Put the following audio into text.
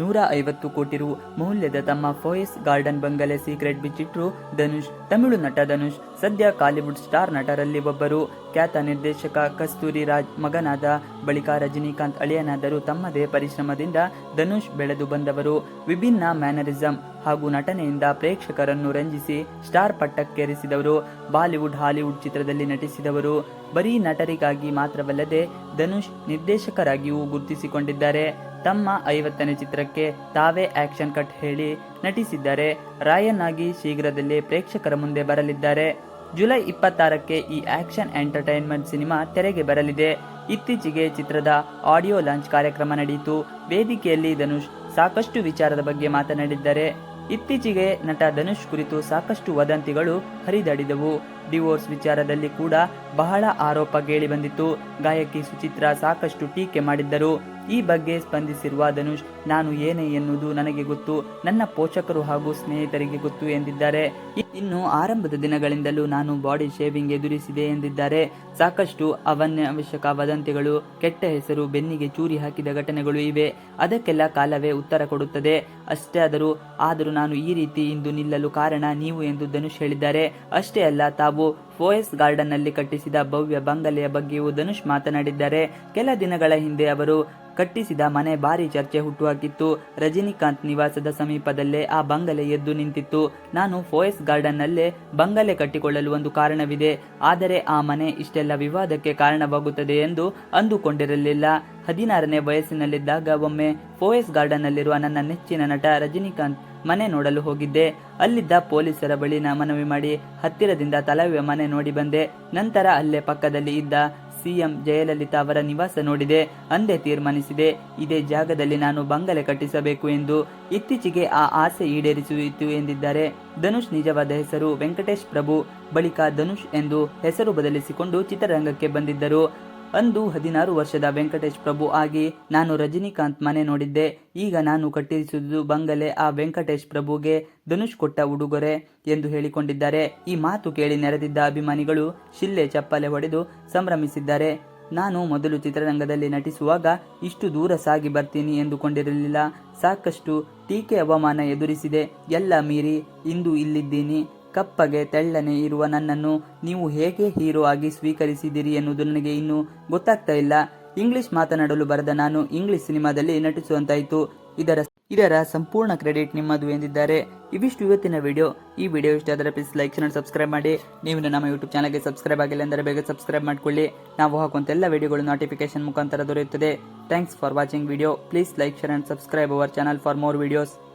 ನೂರ ಐವತ್ತು ಕೋಟಿ ರು ಮೌಲ್ಯದ ತಮ್ಮ ಫೋಯಸ್ ಗಾರ್ಡನ್ ಬಂಗಲೆ ಸೀಕ್ರೆಟ್ ಬಿಚ್ಚಿಟ್ರು ಧನುಷ್, ತಮಿಳು ನಟ ಧನುಷ್. ಸದ್ಯ ಕಾಲಿವುಡ್ ಸ್ಟಾರ್ ನಟರಲ್ಲಿ ಒಬ್ಬರು. ಖ್ಯಾತ ನಿರ್ದೇಶಕ ಕಸ್ತೂರಿ ರಾಜ್ ಮಗನಾದ ಬಳಿಕ ರಜನಿಕಾಂತ್ ಅಳಿಯನಾದರೂ ತಮ್ಮದೇ ಪರಿಶ್ರಮದಿಂದ ಧನುಷ್ ಬೆಳೆದು ಬಂದವರು. ವಿಭಿನ್ನ ಮ್ಯಾನರಿಸಂ ಹಾಗೂ ನಟನೆಯಿಂದ ಪ್ರೇಕ್ಷಕರನ್ನು ರಂಜಿಸಿ ಸ್ಟಾರ್ ಪಟ್ಟಕ್ಕೇರಿಸಿದವರು. ಬಾಲಿವುಡ್, ಹಾಲಿವುಡ್ ಚಿತ್ರದಲ್ಲಿ ನಟಿಸಿದವರು. ಬರೀ ನಟರಿಗಾಗಿ ಮಾತ್ರವಲ್ಲದೆ ಧನುಷ್ ನಿರ್ದೇಶಕರಾಗಿಯೂ ಗುರುತಿಸಿಕೊಂಡಿದ್ದಾರೆ. ತಮ್ಮ ಐವತ್ತನೇ ಚಿತ್ರಕ್ಕೆ ತಾವೇ ಆಕ್ಷನ್ ಕಟ್ ಹೇಳಿ ನಟಿಸಿದ್ದಾರೆ. ರಾಯನ್ ಆಗಿ ಶೀಘ್ರದಲ್ಲೇ ಪ್ರೇಕ್ಷಕರ ಮುಂದೆ ಬರಲಿದ್ದಾರೆ. ಜುಲೈ ಇಪ್ಪತ್ತಾರಕ್ಕೆ ಈ ಆಕ್ಷನ್ ಎಂಟರ್ಟೈನ್ಮೆಂಟ್ ಸಿನಿಮಾ ತೆರೆಗೆ ಬರಲಿದೆ. ಇತ್ತೀಚೆಗೆ ಚಿತ್ರದ ಆಡಿಯೋ ಲಾಂಚ್ ಕಾರ್ಯಕ್ರಮ ನಡೆಯಿತು. ವೇದಿಕೆಯಲ್ಲಿ ಧನುಷ್ ಸಾಕಷ್ಟು ವಿಚಾರದ ಬಗ್ಗೆ ಮಾತನಾಡಿದ್ದಾರೆ. ಇತ್ತೀಚೆಗೆ ನಟ ಧನುಷ್ ಕುರಿತು ಸಾಕಷ್ಟು ವದಂತಿಗಳು ಹರಿದಾಡಿದವು. ಡಿವೋರ್ಸ್ ವಿಚಾರದಲ್ಲಿ ಕೂಡ ಬಹಳ ಆರೋಪ ಕೇಳಿ ಬಂದಿತ್ತು. ಗಾಯಕಿ ಸುಚಿತ್ರಾ ಸಾಕಷ್ಟು ಟೀಕೆ ಮಾಡಿದ್ದರು. ಈ ಬಗ್ಗೆ ಸ್ಪಂದಿಸಿರುವ ಧನುಷ್, ನಾನು ಏನೇ ಎನ್ನುವುದು ನನಗೆ ಗೊತ್ತು. ನನ್ನ ಪೋಷಕರು ಹಾಗೂ ಸ್ನೇಹಿತರಿಗೆ ಗೊತ್ತು ಎಂದಿದ್ದಾರೆ. ಇನ್ನು ಆರಂಭದ ದಿನಗಳಿಂದಲೂ ನಾನು ಬಾಡಿ ಶೇವಿಂಗ್ ಎದುರಿಸಿದೆ ಎಂದಿದ್ದಾರೆ. ಸಾಕಷ್ಟು ಅವನ್ಯವಶ್ಯಕ ವದಂತಿಗಳು, ಕೆಟ್ಟ ಹೆಸರು, ಬೆನ್ನಿಗೆ ಚೂರಿ ಹಾಕಿದ ಘಟನೆಗಳು ಇವೆ. ಅದಕ್ಕೆಲ್ಲ ಕಾಲವೇ ಉತ್ತರ ಕೊಡುತ್ತದೆ. ಅಷ್ಟೇ ಆದರೂ ಆದರೂ ನಾನು ಈ ರೀತಿ ಇಂದು ನಿಲ್ಲಲು ಕಾರಣ ನೀವು ಎಂದು ಧನುಷ್ ಹೇಳಿದ್ದಾರೆ. ಅಷ್ಟೇ ಅಲ್ಲ, ತಾವು ಫೋಯಸ್ ಗಾರ್ಡನ್ನಲ್ಲಿ ಕಟ್ಟಿಸಿದ ಭವ್ಯ ಬಂಗಲೆಯ ಬಗ್ಗೆಯೂ ಧನುಷ್ ಮಾತನಾಡಿದ್ದಾರೆ. ಕೆಲ ದಿನಗಳ ಹಿಂದೆ ಅವರು ಕಟ್ಟಿಸಿದ ಮನೆ ಭಾರಿ ಚರ್ಚೆ ಹುಟ್ಟುಹಾಕಿತ್ತು. ರಜನಿಕಾಂತ್ ನಿವಾಸದ ಸಮೀಪದಲ್ಲೇ ಆ ಬಂಗಲೆ ಎದ್ದು ನಿಂತಿತ್ತು. ನಾನು ಫೋಯಸ್ ಗಾರ್ಡನ್ನಲ್ಲೇ ಬಂಗಲೆ ಕಟ್ಟಿಕೊಳ್ಳಲು ಒಂದು ಕಾರಣವಿದೆ. ಆದರೆ ಆ ಮನೆ ಇಷ್ಟೆಲ್ಲ ವಿವಾದಕ್ಕೆ ಕಾರಣವಾಗುತ್ತದೆ ಎಂದು ಅಂದುಕೊಂಡಿರಲಿಲ್ಲ. ಹದಿನಾರನೇ ವಯಸ್ಸಿನಲ್ಲಿದ್ದಾಗ ಒಮ್ಮೆ ಫೋಯಸ್ ಗಾರ್ಡನ್ನಲ್ಲಿರುವ ನನ್ನ ನೆಚ್ಚಿನ ನಟ ರಜನಿಕಾಂತ್ ಮನೆ ನೋಡಲು ಹೋಗಿದ್ದೆ. ಅಲ್ಲಿದ್ದ ಪೊಲೀಸರ ಬಳಿ ನಾ ಮನವಿ ಮಾಡಿ ಹತ್ತಿರದಿಂದ ತಲವಿಯ ಮನೆ ನೋಡಿ ಬಂದೆ. ನಂತರ ಅಲ್ಲೇ ಪಕ್ಕದಲ್ಲಿ ಇದ್ದ ಸಿಎಂ ಜಯಲಲಿತಾ ಅವರ ನಿವಾಸ ನೋಡಿದೆ. ಅಂದೇ ತೀರ್ಮಾನಿಸಿದೆ. ಇದೇ ಜಾಗದಲ್ಲಿ ನಾನು ಬಂಗಲೆ ಕಟ್ಟಿಸಬೇಕು ಎಂದು ಇತ್ತೀಚೆಗೆ ಆ ಆಸೆ ಈಡೇರಿಸುಯಿತು ಎಂದಿದ್ದಾರೆ. ಧನುಷ್ ನಿಜವಾದ ಹೆಸರು ವೆಂಕಟೇಶ್ ಪ್ರಭು. ಬಳಿಕ ಧನುಷ್ ಎಂದು ಹೆಸರು ಬದಲಿಸಿಕೊಂಡು ಚಿತ್ರರಂಗಕ್ಕೆ ಬಂದಿದ್ದರು. ಅಂದು ಹದಿನಾರು ವರ್ಷದ ವೆಂಕಟೇಶ್ ಪ್ರಭು ಆಗಿ ನಾನು ರಜನಿಕಾಂತ್ ಮನೆ ನೋಡಿದ್ದೆ. ಈಗ ನಾನು ಕಟ್ಟಿಸುವುದು ಬಂಗಲೆ ಆ ವೆಂಕಟೇಶ್ ಪ್ರಭುಗೆ ಧನುಷ್ ಕೊಟ್ಟ ಉಡುಗೊರೆ ಎಂದು ಹೇಳಿಕೊಂಡಿದ್ದಾರೆ. ಈ ಮಾತು ಕೇಳಿ ನೆರೆದಿದ್ದ ಅಭಿಮಾನಿಗಳು ಶಿಲ್ಲೆ ಚಪ್ಪಲೆ ಹೊಡೆದು ಸಂಭ್ರಮಿಸಿದ್ದಾರೆ. ನಾನು ಮೊದಲು ಚಿತ್ರರಂಗದಲ್ಲಿ ನಟಿಸುವಾಗ ಇಷ್ಟು ದೂರ ಸಾಗಿ ಬರ್ತೀನಿ ಎಂದುಕೊಂಡಿರಲಿಲ್ಲ. ಸಾಕಷ್ಟು ಟೀಕೆ ಅವಮಾನ ಎದುರಿಸಿದೆ. ಎಲ್ಲ ಮೀರಿ ಇಂದು ಇಲ್ಲಿದ್ದೀನಿ. ಕಪ್ಪಗೆ ತೆಳ್ಳನೆ ಇರುವ ನನ್ನನ್ನು ನೀವು ಹೇಗೆ ಹೀರೋ ಆಗಿ ಸ್ವೀಕರಿಸಿದಿರಿ ಎನ್ನುವುದು ನನಗೆ ಇನ್ನೂ ಗೊತ್ತಾಗ್ತಾ ಇಲ್ಲ. ಇಂಗ್ಲಿಷ್ ಮಾತನಾಡಲು ಬರದ ನಾನು ಇಂಗ್ಲಿಷ್ ಸಿನಿಮಾದಲ್ಲಿ ನಟಿಸುವಂತಾಯಿತು. ಇದರ ಇದರ ಸಂಪೂರ್ಣ ಕ್ರೆಡಿಟ್ ನಿಮ್ಮದು ಎಂದಿದ್ದಾರೆ. ಇವಿಷ್ಟು ಇವತ್ತಿನ ವಿಡಿಯೋ. ಈ ವಿಡಿಯೋ ಇಷ್ಟ ಆದರೆ ಪ್ಲೀಸ್ ಲೈಕ್ ಚಾನಲ್ ಸಬ್ಸ್ಕ್ರೈಬ್ ಮಾಡಿ. ನೀವು ನಮ್ಮ ಯೂಟ್ಯೂಬ್ ಚಾನಲ್ಗೆ ಸಬ್ಸ್ಕ್ರೈಬ್ ಆಗಿಲ್ಲ ಅಂದರೆ ಬೇಗ ಸಬ್ಸ್ಕ್ರೈಬ್ ಮಾಡಿಕೊಳ್ಳಿ. ನಾವು ಹಾಕುವಂತ ಎಲ್ಲ ವಿಡಿಯೋಗಳು ನೋಟಿಫಿಕೇಶನ್ ಮುಖಾಂತರ ದೊರೆಯುತ್ತದೆ. Thanks for watching video please like share and subscribe our channel for more videos